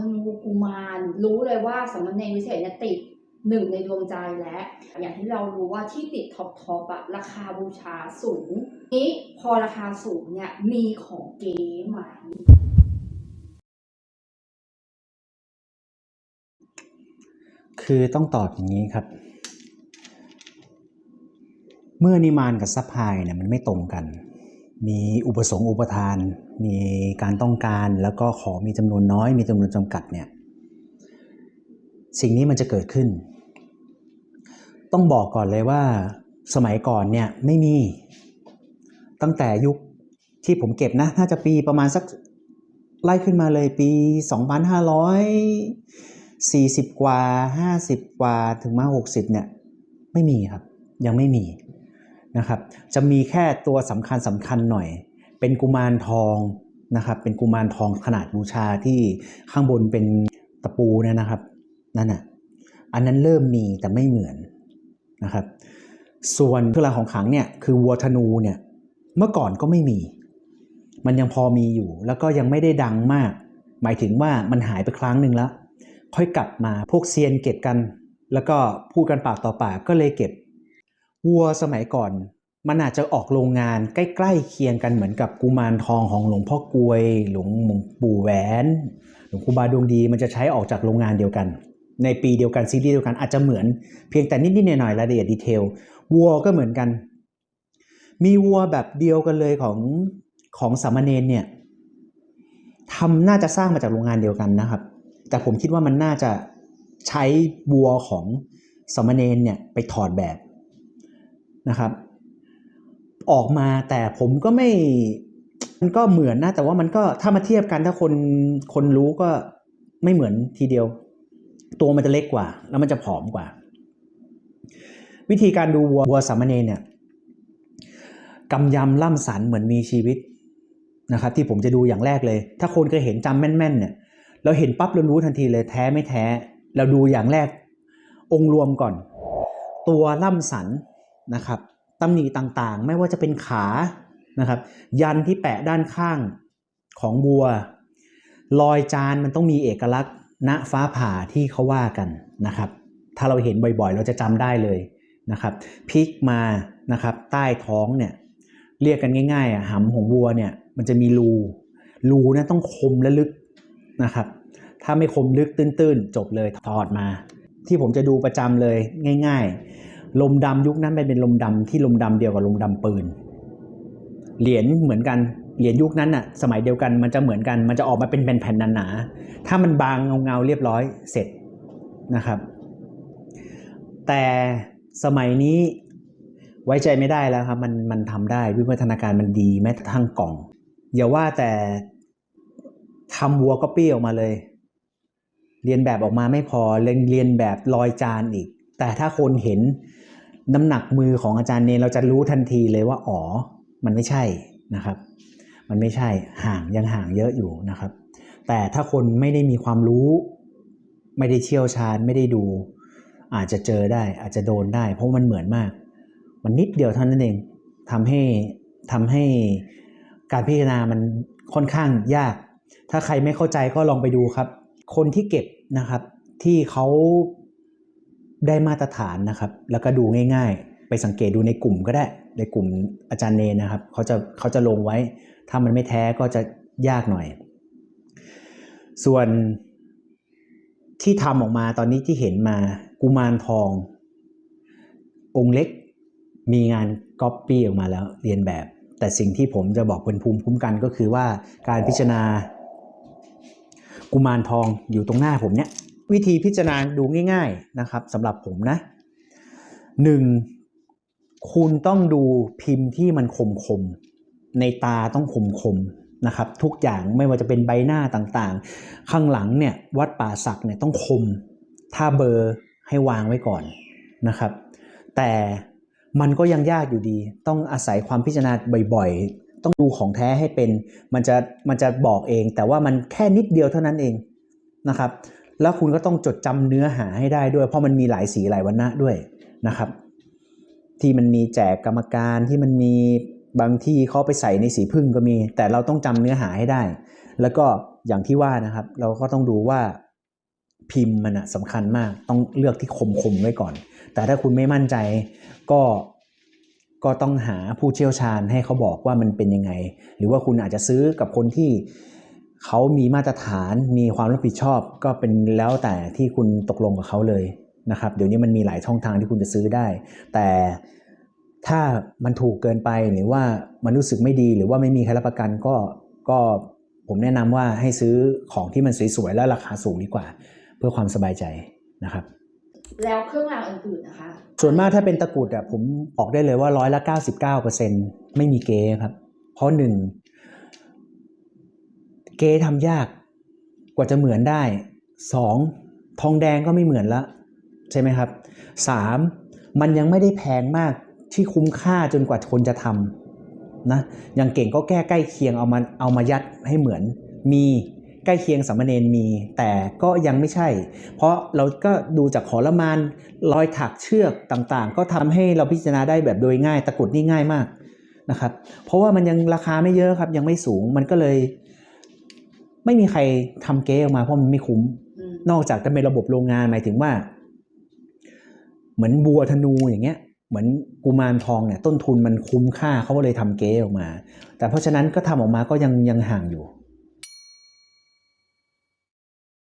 ธนูกุมารรู้เลยว่าสามเณรวิเศษเนี่ยติดหนึ่งในดวงใจและอย่างที่เรารู้ว่าที่ติดท็อปทอปอะราคาบูชาสูง นี้พอราคาสูงเนี่ยมีของเก๋ไหมคือต้องตอบอย่างนี้ครับ เมื่อนิมานกับซัพพลายเนี่ยมันไม่ตรงกัน มีอุปสงค์อุปทาน มีการต้องการแล้วก็ของมีจำนวนน้อย มีจำนวนจำกัดเนี่ยสิ่งนี้มันจะเกิดขึ้น ต้องบอกก่อนเลยว่าสมัยก่อนเนี่ยไม่มีตั้งแต่ยุคที่ผมเก็บนะน่าจะปีประมาณสักไล่ขึ้นมาเลยปี 2540 กว่า 50 กว่าถึงมา 60เนี่ยไม่มีครับ ยังไม่มี นะครับ จะมีแค่ตัวสำคัญสำคัญหน่อย เป็นกุมารทองนะครับ เป็นกุมารทองขนาดบูชาที่ข้างบนเป็นตะปูเนยนะครับนั่นน่ะอันนั้นเริ่มมีแต่ไม่เหมือนนะครับ ส่วนเครื่องรางของขลังเนี่ยคือวัวธนูเนี่ยเมื่อก่อนก็ไม่มี มันยังพอมีอยู่ แล้วก็ยังไม่ได้ดังมาก หมายถึงว่ามันหายไปครั้งหนึ่งแล้ว ค่อยกลับมาพวกเซียนเก็บกัน แล้วก็พูดกันปากต่อปากก็เลยเก็บวัวสมัยก่อน มันอาจจะออกโรงงานใกล้ๆเคียงกันเหมือนกับกุมารทองของหลวงพ่อกลวยหลวงปู่แหวน หลวงครูบาดวงดีมันจะใช้ออกจากโรงงานเดียวกัน ในปีเดียวกันซีรีส์เดียวกันอาจจะเหมือนเพียงแต่นิดๆหน่อยๆรายละเอียดดีเทลวัวก็เหมือนกัน มีวัวแบบเดียวกันเลยของของสามเณรเนี่ยทำน่าจะสร้างมาจากโรงงานเดียวกันนะครับ แต่ผมคิดว่ามันน่าจะใช้วัวของสามเณรเนี่ยไปถอดแบบนะครับ ออกมาแต่ผมก็ไม่ มันก็เหมือนนะ แต่ว่ามันก็ถ้ามาเทียบกันถ้าคนคนรู้ก็ไม่เหมือนทีเดียว ตัวมันจะเล็กกว่า แล้วมันจะผอมกว่า วิธีการดูวัววัวสามเณรเนี่ยกำยำล่ำสันเหมือนมีชีวิตนะครับ ที่ผมจะดูอย่างแรกเลย ถ้าคนเคยเห็นจำแม่นๆเนี่ยเราเห็นปั๊บเรารู้ทันทีเลยแท้ไม่แท้ เราดูอย่างแรกองค์รวมก่อน ตัวล่ำสันนะครับ ตำหนิต่างๆ ไม่ว่าจะเป็นขานะครับ ยันที่แปะด้านข้างของบัว รอยจานมันต้องมีเอกลักษณ์ณฟ้าผ่าที่เขาว่ากันนะครับ ถ้าเราเห็นบ่อยๆ เราจะจำได้เลยนะครับพลิกมานะครับใต้ท้องเนี่ยเรียกกันง่ายๆอะหำของวัวเนี่ยมันจะมีรูรูเนี่ยต้องคมและลึกนะครับ ถ้าไม่คมลึกตื้นๆ จบเลยถอดมา ที่ผมจะดูประจำเลยง่ายๆ ลมดำยุคนั้นเป็นลมดำที่ลมดำเดียวกับลมดำปืน เหรียญเหมือนกันเหรียญยุคนั้นน่ะสมัยเดียวกันมันจะเหมือนกันมันจะออกมาเป็นแผ่นๆหนาๆถ้ามันบางเงาๆเรียบร้อยเสร็จนะครับ แต่สมัยนี้ไว้ใจไม่ได้แล้วครับมันมันทำได้วิวัฒนาการมันดีแม้กระทั่งกล่อง อย่าว่าแต่ทำวัวก็ปี้ออกมาเลย เรียนแบบออกมาไม่พอเรียนเรียนแบบรอยจานอีก แต่ถ้าคนเห็น น้ำหนักมือของอาจารย์เนเราจะรู้ทันทีเลยว่าอ๋อ มันไม่ใช่นะครับ มันไม่ใช่ห่างยังห่างเยอะอยู่นะครับ แต่ถ้าคนไม่ได้มีความรู้ ไม่ได้เชี่ยวชาญไม่ได้ดู อาจจะเจอได้อาจจะโดนได้ เพราะมันเหมือนมาก มันนิดเดียวเท่านั้นเองทำให้ทำให้การพิจารณามันค่อนข้างยาก ถ้าใครไม่เข้าใจก็ลองไปดูครับ คนที่เก็บนะครับที่เขา ได้มาตรฐานนะครับ แล้วก็ดูง่าย ๆ ไปสังเกตดูในกลุ่มก็ได้ ในกลุ่มอาจารย์เนนะครับเขาจะเขาจะลงไว้ ถ้ามันไม่แท้ก็จะยากหน่อย ส่วนที่ทำออกมาตอนนี้ที่เห็นมากุมารทอง องค์เล็กมีงานก๊อปปี้ออกมาแล้วเรียนแบบ แต่สิ่งที่ผมจะบอกเป็นภูมิคุ้มกันก็คือว่าการพิจารณากุมารทองอยู่ตรงหน้าผมเนี่ย วิธีพิจารณาดูง่าย ๆนะครับสำหรับผมนะหนึ่งคุณต้องดูพิมพ์ที่มันคมคมๆในตาต้องคมคมๆนะครับ ทุกอย่างไม่ว่าจะเป็นใบหน้าต่างๆ ข้างหลังเนี่ยวัดป่าศักเนี่ยต้องคม ถ้าเบอร์ให้วางไว้ก่อนนะครับ แต่มันก็ยังยากอยู่ดี ต้องอาศัยความพิจารณาบ่อยๆ ต้องดูของแท้ให้เป็น มันจะมันจะบอกเอง แต่ว่ามันแค่นิดเดียวเท่านั้นเองนะครับ แล้วคุณก็ต้องจดจำเนื้อหาให้ได้ด้วย เพราะมันมีหลายสีหลายวันณะด้วยนะครับ ที่มันมีแจกกรรมการที่มันมีบางที่เขาไปใส่ในสีพึ่งก็มี แต่เราต้องจำเนื้อหาให้ได้ แล้วก็อย่างที่ว่านะครับ เราก็ต้องดูว่าพิมพ์มันสำคัญมากต้องเลือกที่คมคมๆไว้ก่อน แต่ถ้าคุณไม่มั่นใจก็ก็ต้องหาผู้เชี่ยวชาญให้เขาบอกว่ามันเป็นยังไง หรือว่าคุณอาจจะซื้อกับคนที่ เขามีมาตรฐานมีความรับผิดชอบ ก็เป็นแล้วแต่ที่คุณตกลงกับเขาเลยนะครับ เดี๋ยวนี้มันมีหลายช่องทางที่คุณจะซื้อได้ แต่ถ้ามันถูกเกินไปหรือว่ามันรู้สึกไม่ดีหรือว่าไม่มีใครรับประกันก็ก็ผมแนะนำว่าให้ซื้อของที่มันสวยๆและราคาสูงดีกว่า เพื่อความสบายใจนะครับ แล้วเครื่องรางอื่นๆนะคะ ส่วนมากถ้าเป็นตะกรุดอะผมบอกได้เลยว่าร้อยละเก้าสิบเก้าเปอร์เซ็นไม่มีเกย์ครับ เพราะหนึ่ง เกย์ทำยากกว่าจะเหมือนได้สองทองแดงก็ไม่เหมือนละใช่ไหมครับสามมันยังไม่ได้แพงมากที่คุ้มค่าจนกว่าคนจะทำนะอย่างเก่งก็แก้ใกล้เคียงเอามาเอามายัดให้เหมือน มีใกล้เคียงสามเณรมี แต่ก็ยังไม่ใช่ เพราะเราก็ดูจากขอละมานรอยถักเชือกต่างๆ ก็ทำให้เราพิจารณาได้แบบโดยง่ายตะกรุดนี่ง่ายมากนะครับ เพราะว่ามันยังราคาไม่เยอะครับยังไม่สูงมันก็เลย ไม่มีใครทำเก๊ออกมาเพราะมันไม่คุ้มอืมนอกจากจะเป็นระบบโรงงานหมายถึงว่า เหมือนบัวธนูอย่างเงี้ย เหมือนกุมารทองเนี่ย ต้นทุนมันคุ้มค่าเขาก็เลยทำเก๊ออกมา แต่เพราะฉะนั้นก็ทำออกมาก็ยังยังห่างอยู่